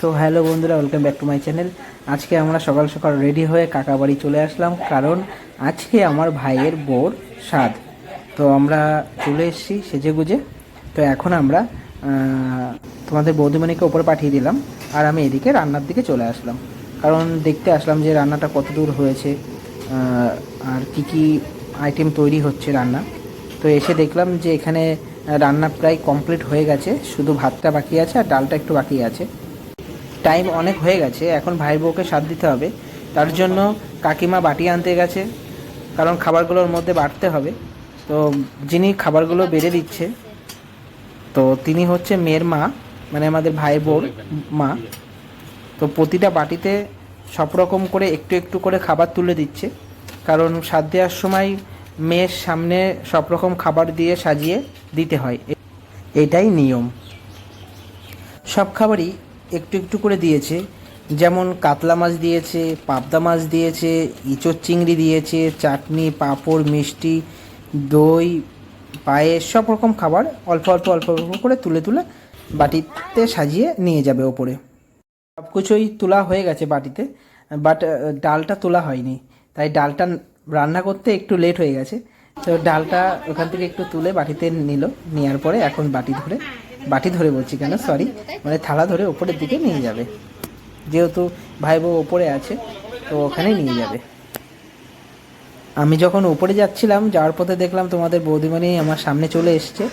So hello বন্ধুরা welcome back to my channel আজকে আমরা সকাল সকাল রেডি হয়ে কাকা বাড়ি চলে আসলাম, কারণ আজকে আমার ভাইয়ের বোর স্বাদ তো আমরা চলে এসেছি সেজে গুজে তো এখন আমরা তোমাদের বৌদিমণিকে ওপরে পাঠিয়ে দিলাম আর আমি এদিকে রান্নার দিকে চলে আসলাম। কারণ দেখতে আসলাম যে রান্নাটা কত দূর হয়েছে আর কি কি আইটেম তৈরি হচ্ছে রান্না। তো এসে দেখলাম যে এখানে রান্না প্রায় কমপ্লিট হয়ে গেছে, শুধু ভাতটা বাকি আছে আর ডালটা একটু বাকি আছে। টাইম অনেক হয়ে গেছে, এখন ভাইয়ের বউকে স্বাদ দিতে হবে। তার জন্য কাকিমা বাটি আনতে গেছে, কারণ খাবারগুলোর মধ্যে বাড়তে হবে। তো যিনি খাবারগুলো বেড়ে দিচ্ছে, তো তিনি হচ্ছে মেয়ের মা মানে আমাদের ভাই বোর মা। তো প্রতিটা বাটিতে সব রকম করে একটু একটু করে খাবার তুলে দিচ্ছে, কারণ স্বাদ দেওয়ার সময় মেয়ের সামনে সব রকম খাবার দিয়ে সাজিয়ে দিতে হয়। এটাই নিয়ম। সব খাবারই একটু একটু করে দিয়েছে। যেমন কাতলা মাছ দিয়েছে, পাবদা মাছ দিয়েছে, ইঁচড় চিংড়ি দিয়েছে, চাটনি, পাঁপড়, মিষ্টি, দই, পায়েস, সব রকম খাবার অল্প অল্প অল্প অল্প করে তুলে তুলে বাটিতে সাজিয়ে নিয়ে যাবে ওপরে। সব কিছুই তোলা হয়ে গেছে বাটিতে, বাট ডালটা তোলা হয়নি। তাই ডালটা রান্না করতে একটু লেট হয়ে গেছে। তো ডালটা ওখান থেকে একটু তুলে বাটিতে নিল, নেওয়ার পরে এখন বাটি ধরে বাটি ধরে বলছি কেন? সরি মানে থালা ধরে ওপরের দিকে নিয়ে যাবে। যেহেতু ভাই বউ ওপরে আছে, তো ওখানেই নিয়ে যাবে। আমি যখন ওপরে যাচ্ছিলাম, যাওয়ার পথে দেখলাম তোমাদের বৌদিমণি আমার সামনে চলে এসছে।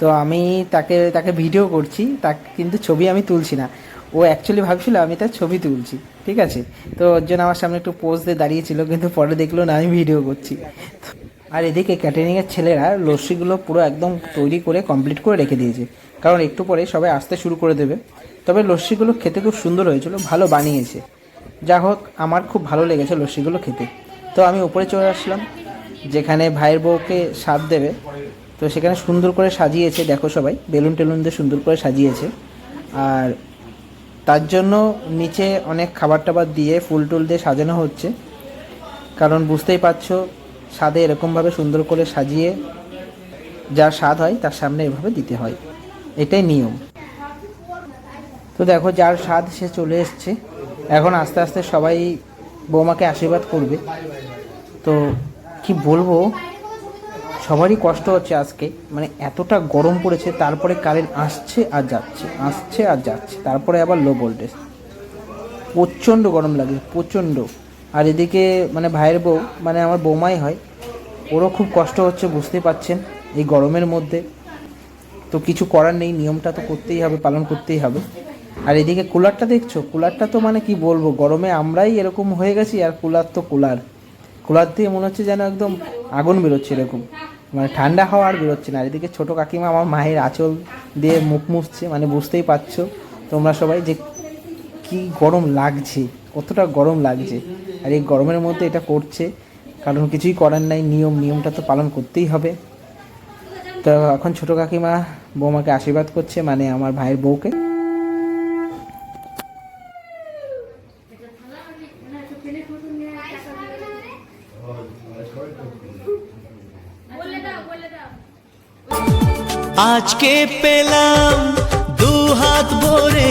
তো আমি তাকে তাকে ভিডিও করছি তা কিন্তু ছবি আমি তুলছি না। ও অ্যাকচুয়ালি ভাবছিল আমি তার ছবি তুলছি, ঠিক আছে? তো ওর জন্য আমার সামনে একটু পোজ দিয়ে দাঁড়িয়েছিল, কিন্তু পরে দেখল না, আমি ভিডিও করছি। আর এদিকে ক্যাটারিংয়ের ছেলেরা লস্যিগুলো পুরো একদম তৈরি করে কমপ্লিট করে রেখে দিয়েছে। কারণ একটু পরে সবাই আসতে শুরু করে দেবে। তবে লস্যিগুলো খেতে খুব সুন্দর হয়েছিল, ভালো বানিয়েছে। যা হোক, আমার খুব ভালো লেগেছে লস্যিগুলো খেতে। তো আমি উপরে চলে আসলাম, যেখানে ভাইয়ের বউকে স্বাদ দেবে। তো সেখানে সুন্দর করে সাজিয়েছে, দেখো সবাই, বেলুন টেলুন দিয়ে সুন্দর করে সাজিয়েছে। আর তার জন্য নিচে অনেক খাবার টাবার দিয়ে ফুল টুল দিয়ে সাজানো হচ্ছে। কারণ বুঝতেই পারছ স্বাদে এরকমভাবে সুন্দর করে সাজিয়ে যা স্বাদ হয় তার সামনে এভাবে দিতে হয়। এটাই নিয়ম। তো দেখো যার স্বাদ সে চলে এসছে। এখন আস্তে আস্তে সবাই বৌমাকে আশীর্বাদ করবে। তো কি বলব? সবারই কষ্ট হচ্ছে আজকে। মানে এতটা গরম পড়েছে, তারপরে কারেন্ট আসছে আর যাচ্ছে, আসছে আর যাচ্ছে। তারপরে আবার লো ভোল্টেজ প্রচণ্ড গরম লাগে, প্রচণ্ড। আর এদিকে মানে ভাইয়ের বউ মানে আমার বৌমাই হয়, ওরও খুব কষ্ট হচ্ছে বুঝতে পাচ্ছেন এই গরমের মধ্যে। তো কিছু করার নেই, নিয়মটা তো করতেই হবে, পালন করতেই হবে। আর এদিকে কুলারটা দেখছ? কুলারটা তো মানে কি বলব, গরমে আমরাই এরকম হয়ে গেছি, আর কুলার তো কুলার। কুলার দিয়ে মনে হচ্ছে যেন একদম আগুন বেরোচ্ছে এরকম। মানে ঠান্ডা হাওয়া আর বেরোচ্ছে না। আর এদিকে ছোটো কাকিমা আমার মায়ের আঁচল দিয়ে মুখ মুছছে মানে বুঝতেই পারছ। তোমরা সবাই যে কি গরম লাগছে, কতটা গরম লাগছে। আর এই গরমের মধ্যে এটা করছে, কারণ কিছুই করার নাই, নিয়ম, নিয়মটা তো পালন করতেই হবে। তো এখন ছোটো কাকিমা বৌমাকে আশীর্বাদ করছে মানে আমার ভাইয়ের বউকে। আজকে পেলাম দু হাত ভরে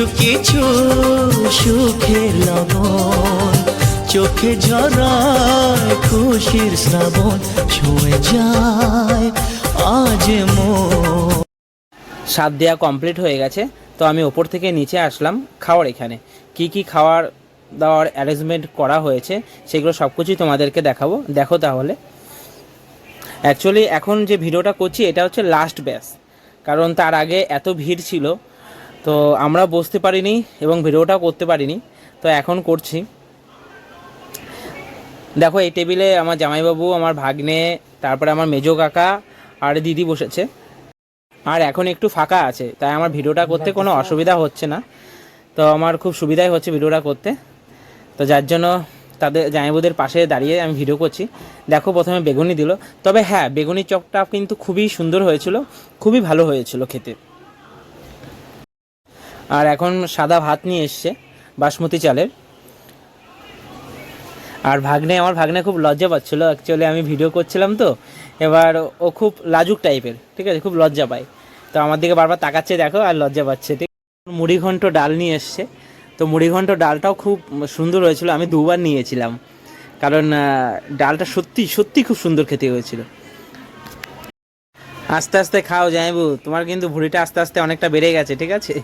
কিছু কিছু সুখের লবণ, চোখে ঝরায় খুশির শ্রাবণ, ছুঁয়ে যায় আজ মন। স্বাদ দেওয়া কমপ্লিট হয়ে গেছে, তো আমি ওপর থেকে নিচে আসলাম খাওয়ার এখানে। কি কি খাওয়ার দাওয়ার অ্যারেঞ্জমেন্ট করা হয়েছে, সেগুলো সব কিছুই তোমাদেরকে দেখাবো। দেখো তাহলে। অ্যাকচুয়ালি এখন যে ভিডিওটা করছি, এটা হচ্ছে লাস্ট ব্যাচ কারণ তার আগে এত ভিড় ছিল তো আমরা বসতে পারিনি এবং ভিডিওটাও করতে পারিনি। তো এখন করছি। দেখো, এই টেবিলে আমার জামাইবাবু, আমার ভাগ্নে, তারপরে আমার মেজো কাকা আর দিদি বসেছে। আর এখন একটু ফাঁকা আছে, তাই আমার ভিডিওটা করতে কোনো অসুবিধা হচ্ছে না। তো আমার খুব সুবিধাই হচ্ছে ভিডিওটা করতে। তো যার জন্য তাদের জামাইবুদের পাশে দাঁড়িয়ে আমি ভিডিও করছি। দেখো, প্রথমে বেগুনি দিল। তবে হ্যাঁ বেগুনি চপটা কিন্তু খুবই সুন্দর হয়েছিল, খুবই ভালো হয়েছিল খেতে। আর এখন সাদা ভাত নিয়ে এসছে, বাসমতি চালের। আর ভাগ্নে, আমার ভাগ্নে খুব লজ্জা পাচ্ছিলো। অ্যাকচুয়ালি আমি ভিডিও করছিলাম তো, এবার ও খুব লাজুক টাইপের ঠিক আছে? খুব লজ্জা পায়। তো আমার দিকে বারবার তাকাচ্ছে, দেখো, আর লজ্জা পাচ্ছে। ঠিক মুড়ি ঘন্ট ডাল নিয়ে এসছে। তো মুড়ি ঘন্ট ডালটাও খুব সুন্দর হয়েছিল। আমি দুবার নিয়েছিলাম। কারণ ডালটা সত্যি সত্যি খুব সুন্দর খেতে হয়েছিল। আস্তে আস্তে খাও জাইবু তোমার কিন্তু ভুঁড়িটা আস্তে আস্তে অনেকটা বেড়ে গেছে, ঠিক আছে?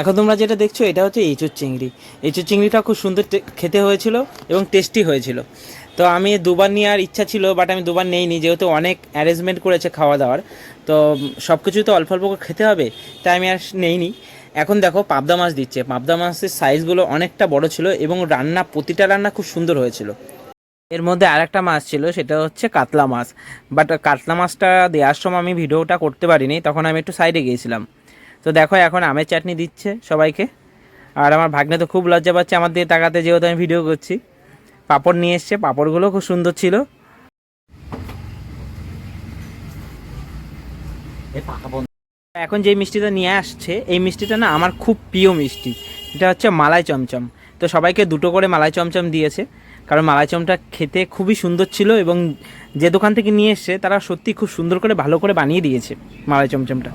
এখন তোমরা যেটা দেখছ, এটা হচ্ছে এঁচুর চিংড়ি। এঁচুর চিংড়িটা খুব সুন্দর খেতে হয়েছিল এবং টেস্টি হয়েছিল। তো আমি দুবার নেওয়ার ইচ্ছা ছিল বাট আমি দুবার নেইনি। যেহেতু অনেক অ্যারেঞ্জমেন্ট করেছে খাওয়া দাওয়ার, তো সব কিছু তো অল্প অল্প করে খেতে হবে, তাই আমি আর নেইনি। এখন দেখো, পাবদা মাছ দিচ্ছে। পাবদা মাছের সাইজগুলো অনেকটা বড় ছিল এবং রান্না, প্রতিটা রান্না খুব সুন্দর হয়েছিল। এর মধ্যে আরেকটা মাছ ছিল, সেটা হচ্ছে কাতলা মাছ। বাট কাতলা মাছটা দেওয়ার সময় আমি ভিডিওটা করতে পারিনি, তখন আমি একটু সাইডে গিয়েছিলাম। তো দেখো এখন আমের চাটনি দিচ্ছে সবাইকে। আর আমার ভাগ্নে তো খুব লজ্জা পাচ্ছে আমার দিয়ে তাকাতে যেহেতু আমি ভিডিও করছি। পাঁপড় নিয়ে এসছে পাপড়গুলো খুব সুন্দর ছিল। এখন যে মিষ্টিটা নিয়ে আসছে এই মিষ্টিটা না আমার খুব প্রিয় মিষ্টি। এটা হচ্ছে মালাই চমচম। তো সবাইকে দুটো করে মালাই চমচম দিয়েছে। কারণ মালাই চমটা খেতে খুবই সুন্দর ছিল এবং যে দোকান থেকে নিয়ে এসছে তারা সত্যি খুব সুন্দর করে ভালো করে বানিয়ে দিয়েছে মালাই চমচমটা।